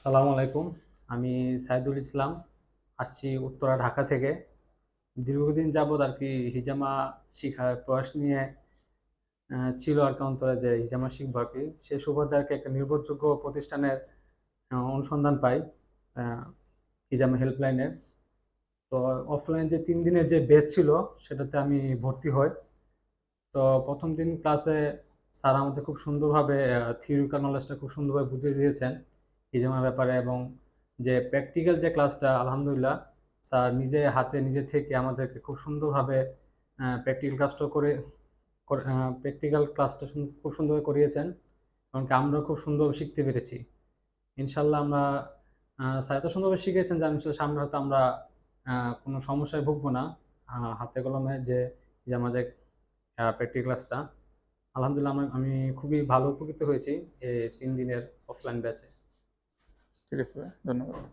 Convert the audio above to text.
সালামু আলাইকুম। আমি সাইদুল ইসলাম, আসছি উত্তরা, ঢাকা থেকে। দীর্ঘদিন যাবৎ আর কি হিজামা শিখার প্রয়াস নিয়ে ছিল আর কি অন্তরে যে হিজামা শিখব আর কি। সেই সুবাদে আর কি একটা নির্ভরযোগ্য প্রতিষ্ঠানের অনুসন্ধান পাই হিজামা হেল্পলাইনের তো অফলাইন যে তিন দিনের যে বেচ ছিল, সেটাতে আমি ভর্তি হই। তো প্রথম দিন ক্লাসে স্যার আমাদের খুব সুন্দরভাবে থিওরিক্যাল নলেজটা খুব সুন্দরভাবে বুঝিয়ে দিয়েছেন। হিজামার ব্যাপারে এবং যে প্র্যাকটিক্যাল যে ক্লাসটা আলহামদুলিল্লাহ, স্যার নিজে হাতে নিজে থেকে আমাদেরকে খুব সুন্দরভাবে প্র্যাকটিক্যাল ক্লাসটা করে প্র্যাকটিক্যাল ক্লাসটা খুব সুন্দরভাবে করিয়েছেন এমনকি আমরাও খুব সুন্দরভাবে শিখতে পেরেছি। ইনশাল্লাহ আমরা স্যার এত সুন্দরভাবে শিখিয়েছেন যে ইনশাল্লাহ সামনে হয়তো আমরা কোনো সমস্যায় ভুগবো না। হাতে কলমে যে যে আমাদের প্র্যাকটিক্যাল ক্লাসটা আলহামদুলিল্লাহ আমি আমি খুবই ভালো উপকৃত হয়েছি এই তিন দিনের অফলাইন ব্যাচে ঠিক আছে ধন্যবাদ।